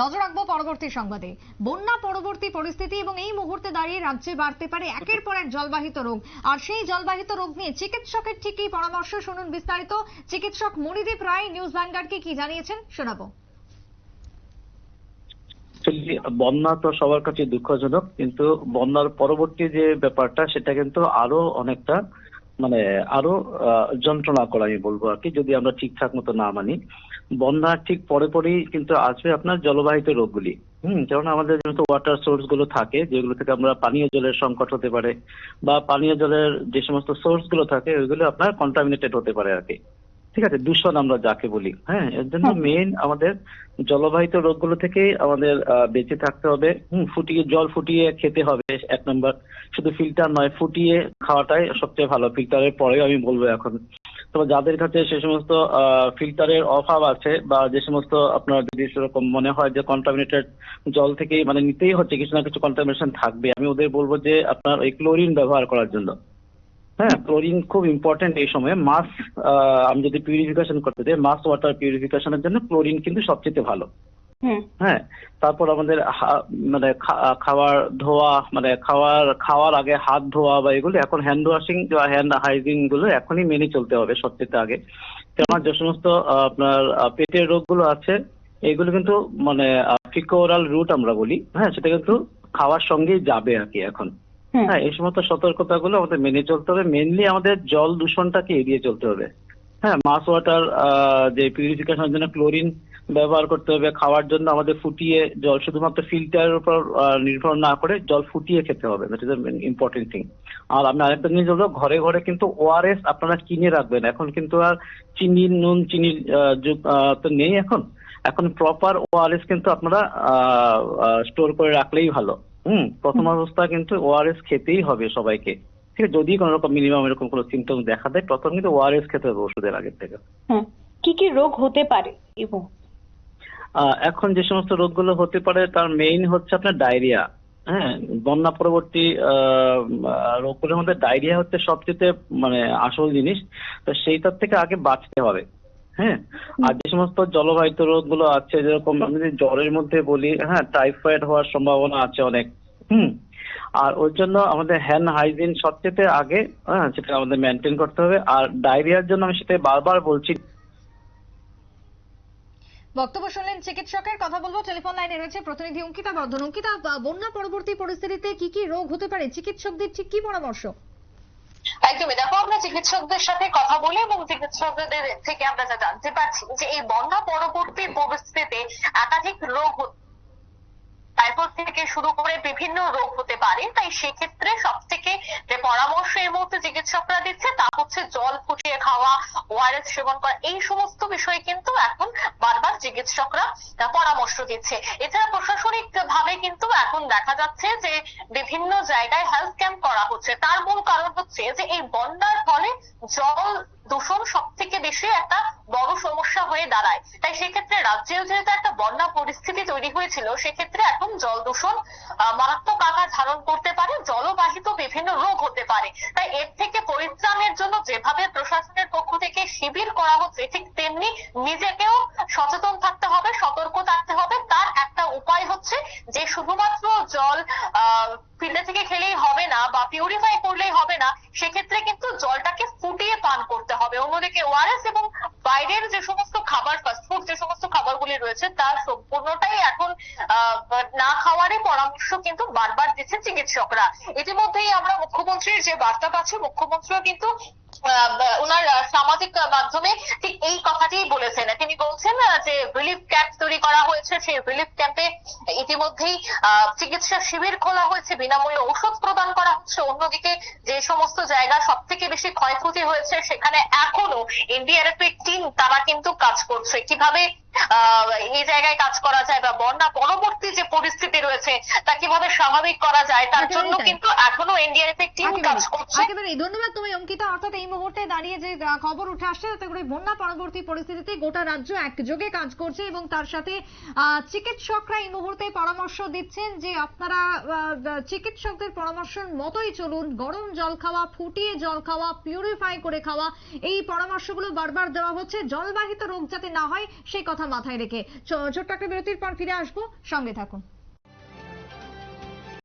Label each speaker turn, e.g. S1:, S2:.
S1: নজর রাখব পরবর্তী সংবাদে। বন্যা, পরবর্তী পরিস্থিতি এবং এই মুহূর্তে দাঁড়িয়ে রাজ্যে বাড়তে পারে একের পর এক জলবাহিত রোগ। আর সেই জলবাহিত রোগ নিয়ে চিকিৎসকের ঠিকই পরামর্শ শুনুন বিস্তারিত। চিকিৎসক মণিদীপ রায়, নিউজ ভ্যানগার্ডকে কি জানিয়েছেন শোনাবো।
S2: বন্যা তো সবার কাছে দুঃখজনক, কিন্তু বন্যার পরবর্তী যে ব্যাপারটা, সেটা কিন্তু আরও অনেকটা মানে আরও যন্ত্রণা করা আমি বলব আর কি, যদি আমরা ঠিকঠাক মতো না মানি। বন্যার ঠিক পরে পরেই কিন্তু আসবে আপনার জলবাহিত রোগগুলি। হম, যেমন আমাদের যেহেতু ওয়াটার সোর্সগুলো থাকে, যেগুলো থেকে আমরা পানীয় জলের সংকট হতে পারে, বা পানীয় জলের যে সমস্ত সোর্সগুলো থাকে, ওইগুলো আপনার কন্টামিনেটেড হতে পারে আর কি। ঠিক আছে দূষণ আমরা যাকে বলি হ্যাঁ? এর জন্য মেইন আমাদের জলবাহিত রোগগুলো থেকে আমাদের আহ, বেঁচে থাকতে হবে। হুম ফুটিয়ে জল ফুটিয়ে খেতে হবে এক নম্বর। শুধু ফিল্টার নয় ফুটিয়ে খাওয়াটাই সবচেয়ে ভালো। ফিল্টারের পরেও আমি বলব এখন। তবে যাদের কাছে সে সমস্ত ফিল্টারের অভাব আছে বা যে সমস্ত আপনার যদি সেরকম মনে হয় যে কন্টামিনেটেড জল থেকেই মানে নিতেই হচ্ছে কিছু না কিছু কন্টামিনেশন থাকবে আমি ওদের বলব যে আপনার ওই ক্লোরিন ব্যবহার করার জন্য। হ্যাঁ ক্লোরিন খুব ইম্পর্টেন্ট এই সময়ে। মাস আমি যদি পিউরিফিকেশন করতে চাই মাস ওয়াটার পিউরিফিকেশনের জন্য ক্লোরিন কিন্তু সবচেয়ে ভালো। হ্যাঁ তারপর আমাদের মানে খাওয়ার ধোয়া মানে খাওয়ার খাওয়ার আগে হাত ধোয়া বা এগুলো এখন হ্যান্ড ওয়াশিং বা হ্যান্ড হাইজিনগুলো এখনই মেনে চলতে হবে সবচেয়ে আগে। কেননা যে সমস্ত আপনার পেটের রোগগুলো আছে এগুলো কিন্তু মানে ফিকোরাল রুট আমরা বলি। হ্যাঁ সেটা কিন্তু খাওয়ার সঙ্গেই যাবে আর কি এখন। হ্যাঁ এই সমস্ত সতর্কতাগুলো আমাদের মেনে চলতে হবে। মেনলি আমাদের জল দূষণটাকে এড়িয়ে চলতে হবে। হ্যাঁ মাস ওয়াটার যে পিউরিফিকেশনের জন্য ক্লোরিন ব্যবহার করতে হবে খাওয়ার জন্য আমাদের ফুটিয়ে জল শুধুমাত্র ফিল্টারের উপর নির্ভর না করে জল ফুটিয়ে খেতে হবে। দ্যাট ইজ ইম্পর্টেন্ট থিং আর আমি আরেকটা জিনিস বলব ঘরে ঘরে কিন্তু ওআরএস আপনারা কিনে রাখবেন। এখন কিন্তু আর চিনি নুন আহ, যুগ তো নেই এখন। এখন প্রপার ওআরএস কিন্তু আপনারা স্টোর করে রাখলেই ভালো। হুম প্রথম অবস্থা কিন্তু ওআরএস খেতেই হবে সবাইকে। ঠিক আছে যদি কোনো রকম মিনিমাম এরকম কোনো সিমটম দেখা দেয় প্রথম কিন্তু ওআরএস খেতে হবে ওষুধের আগের থেকে।
S3: হুম কি কি রোগ হতে পারে এবং
S2: এখন যে সমস্ত রোগগুলো হতে পারে তার মেইন হচ্ছে আপনার ডায়রিয়া হ্যাঁ বন্যা পরবর্তী রোগগুলোর মধ্যে ডায়রিয়া হচ্ছে সবচেয়ে মানে আসল জিনিস। তো সেইটার থেকে আগে বাঁচতে হবে। হ্যাঁ? আর যে সমস্ত জলবাহিত রোগগুলো আছে যেরকম আমি যদি জ্বরের মধ্যে বলি হ্যাঁ টাইফয়েড হওয়ার সম্ভাবনা আছে অনেক হুম? আর ওর জন্য আমাদের হ্যান্ড হাইজিন সবচেয়ে আগে হ্যাঁ সেটা আমাদের মেনটেন করতে হবে। আর ডায়রিয়ার জন্য আমি সেটা বারবার বলছি।
S1: বক্তব্য শুনলেন চিকিৎসকের কথা বলব টেলিফোন লাইনে রয়েছে প্রতিনিধি অঙ্কিতা বর্ধন। অঙ্কিতা বন্যা পরবর্তী পরিস্থিতিতে কি কি রোগ হতে পারে? চিকিৎসকদের ঠিক কি পরামর্শ?
S4: একদমই। দেখো, আমরা চিকিৎসকদের সাথে কথা বলি এবং চিকিৎসকদের থেকে আমরা যা জানতে পারছি যে এই বন্যা পরবর্তী পরিস্থিতিতে একাধিক রোগ টাইফয়েড থেকে শুরু করে বিভিন্ন রোগ হতে পারে। তাই সেক্ষেত্রে সব থেকে যে পরামর্শ এই মুহূর্তে চিকিৎসকরা দিচ্ছে তা হচ্ছে জল ফুটিয়ে খাওয়া ওআরএস সেবন করা, এই সমস্ত বিষয়ে কিন্তু এখন বারবার চিকিৎসকরা পরামর্শ দিচ্ছে। এছাড়া প্রশাসনিক ভাবে কিন্তু এখন দেখা যাচ্ছে যে বিভিন্ন জায়গায় হেলথ ক্যাম্প করা হচ্ছে। তার মূল কারণ হচ্ছে যে এই বন্যার ফলে জল দূষণ সব থেকে বেশি একটা বড় সমস্যা হয়ে দাঁড়ায়। তাই সেক্ষেত্রে রাজ্যেও যেহেতু একটা বন্যা পরিস্থিতি তৈরি হয়েছিল, সেক্ষেত্রে এখন জল দূষণ মারাত্মক আকার ধারণ করতে পারে, জলবাহিত বিভিন্ন রোগ হতে পারে। তাই এর থেকে পরিত্রাণের জন্য যেভাবে থেকে শিবির করা হচ্ছে, ঠিক তেমনি নিজেকেও সচেতন থাকতে হবে, সতর্ক থাকতে হবে। তার একটা উপায় হচ্ছে যে শুধুমাত্র জল ফিল্টার থেকে খেলেই হবে না বা পিউরিফাই করলেই হবে না, সেক্ষেত্রে কিন্তু জলটাকে ফুটিয়ে পান করতে হবে। অন্যদিকে ওআরএস এবং বাইরের যে সমস্ত খাবার ফাস্টফুড যে সমস্ত খাবারগুলি রয়েছে তার সম্পূর্ণটাই এখন না খাওয়ারই পরামর্শ কিন্তু বারবার দিচ্ছে চিকিৎসকরা। ইতিমধ্যেই আমরা মুখ্যমন্ত্রীর যে বার্তা পাচ্ছি, মুখ্যমন্ত্রীও কিন্তু আহ, সামাজিক মাধ্যমে ঠিক এই কথাটিই বলেছেন। তিনি বলছেন যে রিলিফ ক্যাম্প তৈরি করা হয়েছে সেই রিলিফ ক্যাম্পে ইতিমধ্যেই চিকিৎসা শিবির খোলা হয়েছে বিনামূল্যে ওষুধ প্রদান করা হচ্ছে। অন্যদিকে যে সমস্ত জায়গা সব থেকে বেশি ক্ষয়ক্ষতি হয়েছে সেখানে এখনও এনডিআরএফ এর টিম তারা কিন্তু কাজ করছে। কীভাবে এই জায়গায় কাজ করা যায় বা বন্যা পরবর্তী যে পরিস্থিতি রয়েছে তা কীভাবে স্বাভাবিক করা যায় তার জন্য কিন্তু এখনও এনডিআরএফ এর টিম কাজ করছে।
S1: একেবারে ধন্যবাদ তুমি অঙ্কিতা। অর্থাৎ এই মুহূর্তে দাঁড়িয়ে যে খবর উঠে আসছে তাতে করে বন্যা পরবর্তী পরিস্থিতিতে গোটা রাজ্য একযোগে কাজ করছে এবং তার সাথে চিকিৎসকরা এই মুহূর্তে পরামর্শ দিচ্ছেন যে আপনারা চিকিৎসকদের পরামর্শের মতোই চলুন। গরম জল খাওয়া ফুটিয়ে জল খাওয়া পিউরিফাই করে খাওয়া এই পরামর্শগুলো বারবার দেওয়া হচ্ছে। জলবাহিত রোগ যাতে না হয় সেই কথা কথা মাথায় রেখে ছোট্ট একটা বিরতির পর ফিরে আসব। সঙ্গে থাকুন।